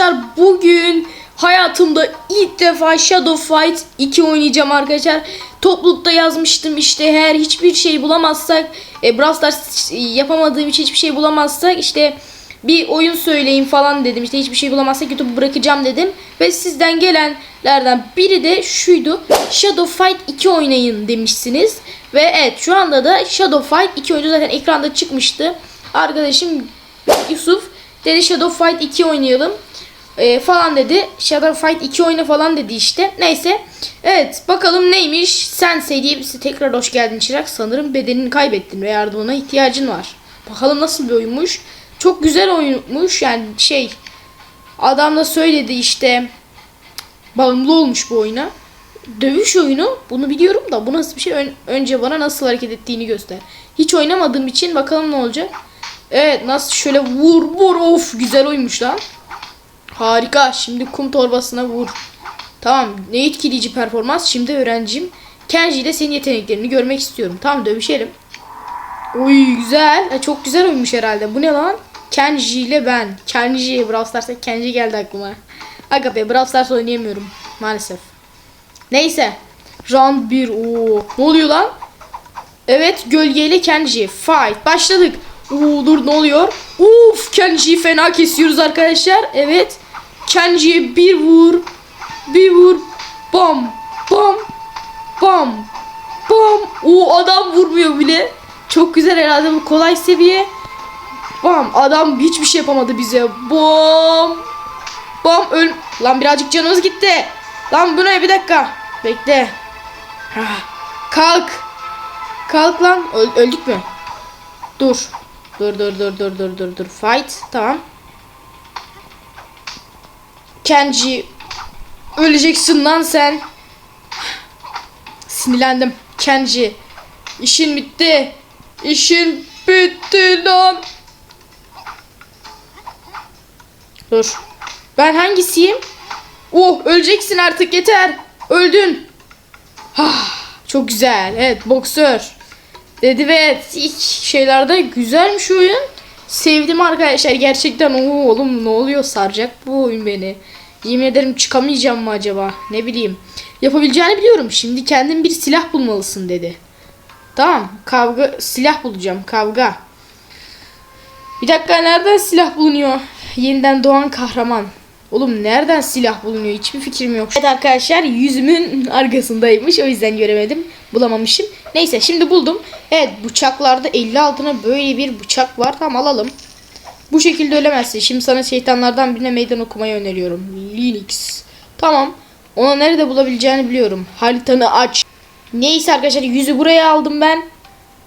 arkadaşlar bugün hayatımda ilk defa Shadow Fight 2 oynayacağım arkadaşlar. Toplulukta yazmıştım işte eğer hiçbir şey bulamazsak e, Brawl Stars e, yapamadığım için hiçbir şey bulamazsak işte bir oyun söyleyin falan dedim. İşte hiçbir şey bulamazsak YouTube'u bırakacağım dedim. Ve sizden gelenlerden biri de şuydu. Shadow Fight 2 oynayın demişsiniz. Ve evet şu anda da Shadow Fight 2 oyunu zaten ekranda çıkmıştı. Arkadaşım Yusuf dedi Shadow Fight 2 oynayalım. Ee, falan dedi. Shadow Fight 2 oyna falan dedi işte. Neyse. Evet bakalım neymiş. Sensei diye birisi tekrar hoş geldin Çırak. Sanırım bedenini kaybettin ve yardımına ihtiyacın var. Bakalım nasıl bir oyunmuş. Çok güzel oyunmuş yani şey. Adam da söyledi işte. Bağımlı olmuş bu oyuna. Dövüş oyunu bunu biliyorum da bu nasıl bir şey Ön- önce bana nasıl hareket ettiğini göster. Hiç oynamadığım için bakalım ne olacak. Evet nasıl şöyle vur vur of güzel oymuş lan. Harika şimdi kum torbasına vur. Tamam ne etkileyici performans şimdi öğrencim. Kenji ile senin yeteneklerini görmek istiyorum. Tamam dövüşelim. Uy güzel. E, çok güzel oymuş herhalde. Bu ne lan? Kenji ile ben. Kenji. Brawl Stars'a Kenji geldi aklıma. Aga be Brawl Stars oynayamıyorum. Maalesef. Neyse. Round 1. Oo. Ne oluyor lan? Evet gölgeyle Kenji. Fight. Başladık. Oo, dur ne oluyor? Uf Kenji'yi fena kesiyoruz arkadaşlar. Evet. Kenji'ye bir vur. Bir vur. Bam. Bam. Bam. Bam. O adam vurmuyor bile. Çok güzel herhalde bu kolay seviye. Bam. Adam hiçbir şey yapamadı bize. Bam. Bam. Öl. Lan birazcık canımız gitti. Lan bu ne bir dakika. Bekle. Kalk. Kalk lan. Öl- öldük mü? Dur. Dur dur dur dur dur dur dur. Fight. Tamam. Kenji. Öleceksin lan sen. Sinirlendim. Kenji. İşin bitti. İşin bitti lan. Dur. Ben hangisiyim? Oh öleceksin artık yeter. Öldün. Ah, çok güzel. Evet boksör. Dedi ve evet, ilk şeylerde güzelmiş oyun. Sevdim arkadaşlar gerçekten. Oo, oğlum ne oluyor saracak bu oyun beni. Yemin ederim çıkamayacağım mı acaba? Ne bileyim. Yapabileceğini biliyorum. Şimdi kendin bir silah bulmalısın dedi. Tamam. Kavga silah bulacağım. Kavga. Bir dakika nereden silah bulunuyor? Yeniden doğan kahraman. Oğlum nereden silah bulunuyor? Hiçbir fikrim yok. Evet arkadaşlar yüzümün arkasındaymış. O yüzden göremedim. Bulamamışım. Neyse şimdi buldum. Evet bıçaklarda 50 altına böyle bir bıçak var. Tamam alalım. Bu şekilde ölemezsin. Şimdi sana şeytanlardan birine meydan okumayı öneriyorum. Linux. Tamam. Onu nerede bulabileceğini biliyorum. Haritanı aç. Neyse arkadaşlar yüzü buraya aldım ben.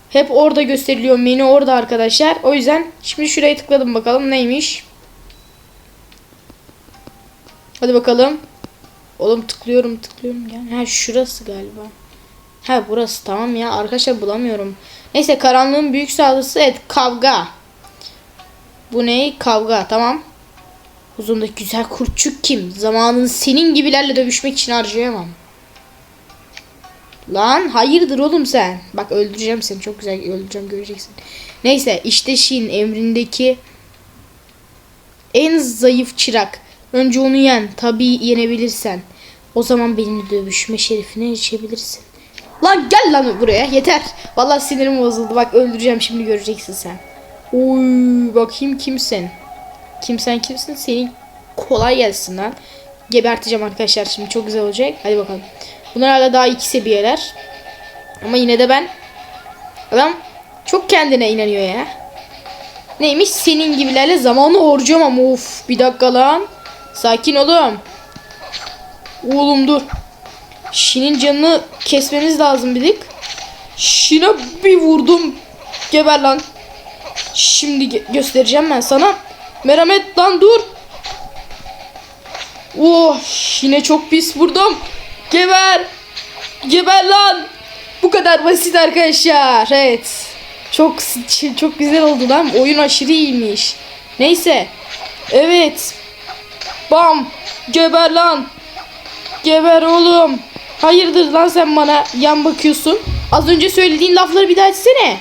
Hep orada gösteriliyor. Menü orada arkadaşlar. O yüzden şimdi şuraya tıkladım bakalım neymiş. Hadi bakalım. Oğlum tıklıyorum tıklıyorum. Yani ha şurası galiba. Ha burası tamam ya. Arkadaşlar bulamıyorum. Neyse karanlığın büyük saldırısı evet kavga. Bu ne? Kavga tamam. Uzundaki güzel kurtçuk kim? Zamanını senin gibilerle dövüşmek için harcayamam. Lan hayırdır oğlum sen? Bak öldüreceğim seni çok güzel öldüreceğim göreceksin. Neyse işte Şin emrindeki en zayıf çırak. Önce onu yen. Tabii yenebilirsen. O zaman benimle dövüşme şerefine erişebilirsin. Lan gel lan buraya yeter. Vallahi sinirim bozuldu. Bak öldüreceğim şimdi göreceksin sen. Oy bakayım kimsin? Kimsen kimsin? Senin kolay gelsin lan. Geberteceğim arkadaşlar şimdi çok güzel olacak. Hadi bakalım. Bunlar hala daha iki seviyeler. Ama yine de ben adam çok kendine inanıyor ya. Neymiş senin gibilerle zamanı harcamam. Of bir dakika lan. Sakin oğlum. Oğlum dur. Şin'in canını kesmemiz lazım dedik. Şin'e bir vurdum. Geber lan. Şimdi göstereceğim ben sana. Merhamet lan dur. Oh yine çok pis vurdum. Geber. Geber lan. Bu kadar basit arkadaşlar. Evet. Çok çok güzel oldu lan. Oyun aşırı iyiymiş. Neyse. Evet. Bam. Geber lan. Geber oğlum. Hayırdır lan sen bana yan bakıyorsun. Az önce söylediğin lafları bir daha etsene.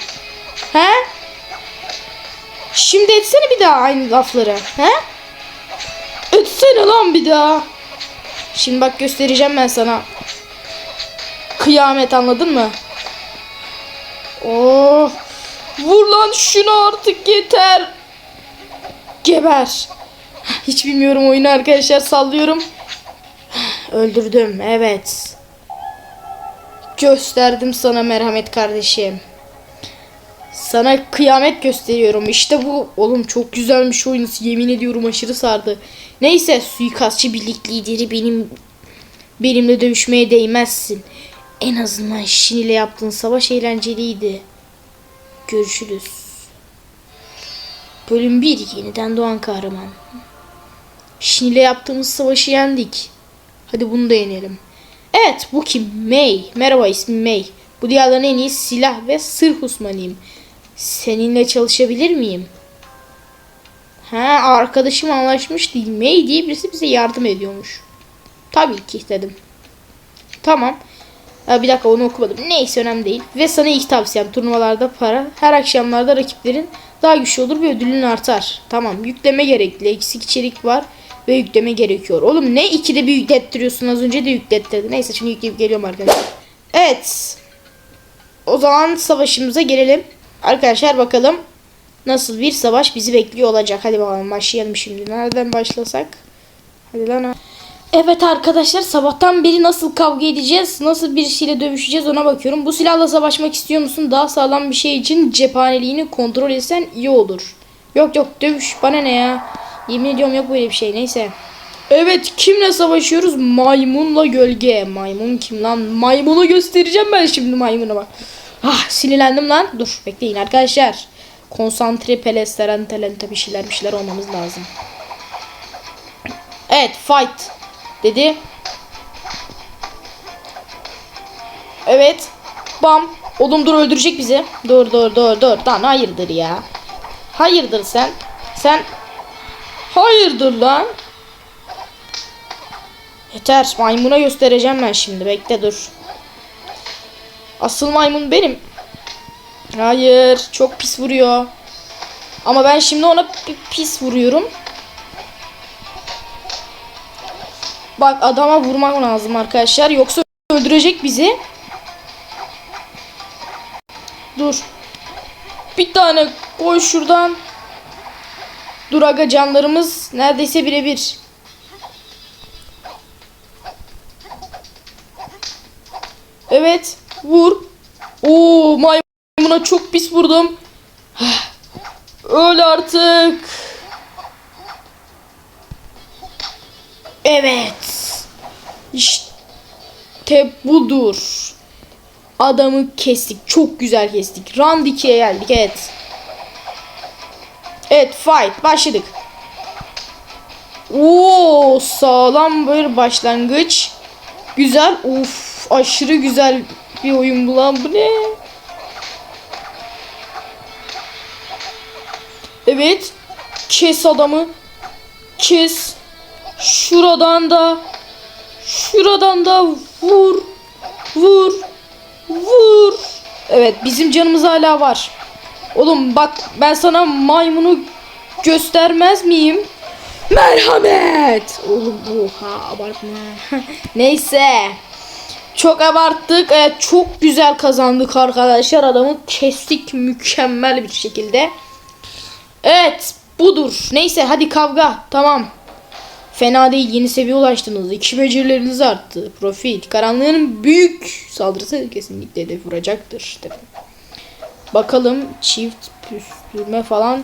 He? Şimdi etsene bir daha aynı lafları. He? Etsene. lan bir daha. Şimdi bak göstereceğim ben sana. Kıyamet anladın mı? Oh. Vur lan şunu artık yeter. Geber. Hiç bilmiyorum oyunu arkadaşlar sallıyorum. Öldürdüm evet. Gösterdim sana merhamet kardeşim. Sana kıyamet gösteriyorum. İşte bu. Oğlum çok güzelmiş oyun. Yemin ediyorum aşırı sardı. Neyse suikastçı birlik lideri benim benimle dövüşmeye değmezsin. En azından Shin ile yaptığın savaş eğlenceliydi. Görüşürüz. Bölüm 1 yeniden doğan kahraman. Shin ile yaptığımız savaşı yendik. Hadi bunu da yenelim. Evet bu kim? May. Merhaba ismim May. Bu diyarların en iyi silah ve sırh uzmanıyım. Seninle çalışabilir miyim? Ha arkadaşım anlaşmış değil. May diye birisi bize yardım ediyormuş. Tabii ki dedim. Tamam. Ha, bir dakika onu okumadım. Neyse önemli değil. Ve sana ilk tavsiyem turnuvalarda para. Her akşamlarda rakiplerin daha güçlü olur ve ödülün artar. Tamam yükleme gerekli. Eksik içerik var ve yükleme gerekiyor. Oğlum ne ikide bir yüklettiriyorsun az önce de yüklettirdin. Neyse şimdi yükleyip geliyorum arkadaşlar. Evet. O zaman savaşımıza gelelim. Arkadaşlar bakalım nasıl bir savaş bizi bekliyor olacak. Hadi bakalım başlayalım şimdi. Nereden başlasak? Hadi lan. Evet arkadaşlar sabahtan beri nasıl kavga edeceğiz, nasıl birisiyle dövüşeceğiz ona bakıyorum. Bu silahla savaşmak istiyor musun? Daha sağlam bir şey için cephaneliğini kontrol etsen iyi olur. Yok yok dövüş bana ne ya. Yemin ediyorum yok böyle bir şey neyse. Evet kimle savaşıyoruz? Maymunla gölge. Maymun kim lan? Maymunu göstereceğim ben şimdi maymuna bak. Ah sinirlendim lan. Dur bekleyin arkadaşlar. Konsantre pelesteren telente bir şeyler bir şeyler olmamız lazım. Evet fight dedi. Evet. Bam. Oğlum dur öldürecek bizi. Dur dur dur dur. Lan hayırdır ya. Hayırdır sen. Sen hayırdır lan. Yeter. Maymuna göstereceğim ben şimdi. Bekle dur. Asıl maymun benim. Hayır. Çok pis vuruyor. Ama ben şimdi ona pi- pis vuruyorum. Bak adama vurmak lazım arkadaşlar. Yoksa öldürecek bizi. Dur. Bir tane koy şuradan. Dur aga canlarımız neredeyse birebir. Evet. Vur. Oo maymuna çok pis vurdum. Öl artık. Evet. İşte budur. Adamı kestik. Çok güzel kestik. Round 2'ye geldik. Evet. Evet fight. Başladık. Oo sağlam bir başlangıç. Güzel. Uf aşırı güzel bir oyun bu lan. Bu ne? Evet. Kes adamı. Kes. Şuradan da şuradan da vur. Vur. Vur. Evet bizim canımız hala var. Oğlum bak ben sana maymunu göstermez miyim? Merhamet. Oğlum oha abartma. Neyse. Çok abarttık. Evet çok güzel kazandık arkadaşlar. Adamı kestik mükemmel bir şekilde. Evet budur. Neyse hadi kavga. Tamam. Fena değil yeni seviye ulaştınız. İki becerileriniz arttı. Profit. Karanlığın büyük saldırısı kesinlikle hedef vuracaktır. Bakalım çift püstürme falan.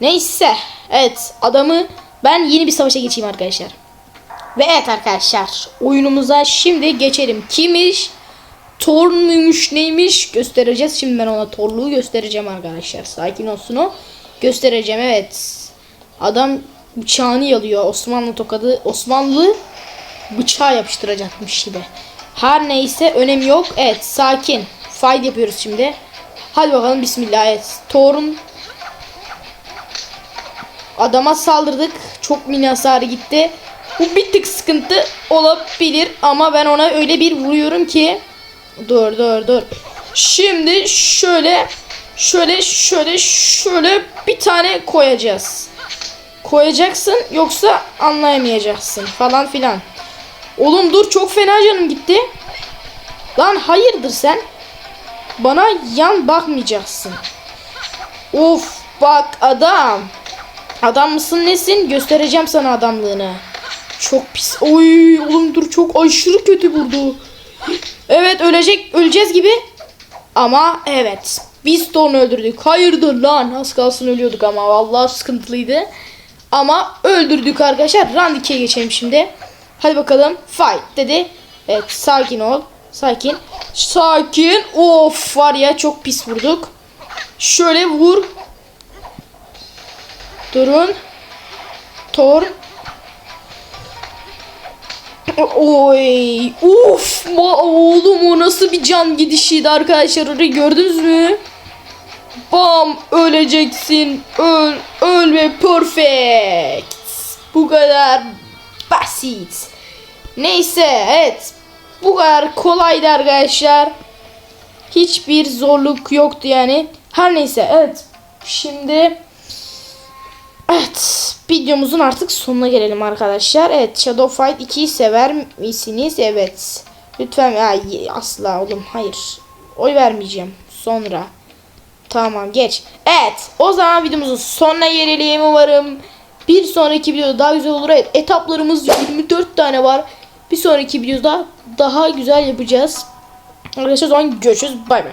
Neyse. Evet adamı ben yeni bir savaşa geçeyim arkadaşlar. Ve evet arkadaşlar oyunumuza şimdi geçelim. Kimmiş? Thor muymuş neymiş göstereceğiz. Şimdi ben ona Thor'luğu göstereceğim arkadaşlar. Sakin olsun o. Göstereceğim evet. Adam bıçağını yalıyor. Osmanlı tokadı. Osmanlı bıçağı yapıştıracakmış gibi. Her neyse önemi yok. Evet sakin. Fight yapıyoruz şimdi. Hadi bakalım bismillah. Evet. Thor'un adama saldırdık. Çok mini hasarı gitti. Bu bir tık sıkıntı olabilir ama ben ona öyle bir vuruyorum ki dur dur dur. Şimdi şöyle şöyle şöyle şöyle bir tane koyacağız. koyacaksın yoksa anlayamayacaksın falan filan. Oğlum dur çok fena canım gitti. Lan hayırdır sen? Bana yan bakmayacaksın. Of bak adam. Adam mısın nesin? Göstereceğim sana adamlığını. Çok pis. Oy oğlum dur çok aşırı kötü vurdu. Evet ölecek öleceğiz gibi. Ama evet. Biz de onu öldürdük. Hayırdır lan. Az kalsın ölüyorduk ama. Vallahi sıkıntılıydı. Ama öldürdük arkadaşlar. Round 2'ye geçelim şimdi. Hadi bakalım. Fight dedi. Evet sakin ol. Sakin. Sakin. Of var ya çok pis vurduk. Şöyle vur. Durun. Tor. Oy. Uf. Ma oğlum o nasıl bir can gidişiydi arkadaşlar. Orayı gördünüz mü? Bam. Öleceksin. Öl. Öl ve perfect. Bu kadar basit. Neyse evet. Bu kadar kolaydı arkadaşlar. Hiçbir zorluk yoktu yani. Her neyse evet. Şimdi Evet. Videomuzun artık sonuna gelelim arkadaşlar. Evet. Shadow Fight 2'yi sever misiniz? Evet. Lütfen. Ay, asla oğlum. Hayır. Oy vermeyeceğim. Sonra. Tamam geç. Evet. O zaman videomuzun sonuna gelelim. Umarım bir sonraki videoda daha güzel olur. Evet. Etaplarımız 24 tane var. Bir sonraki videoda daha güzel yapacağız. Arkadaşlar o zaman görüşürüz. Bay bay.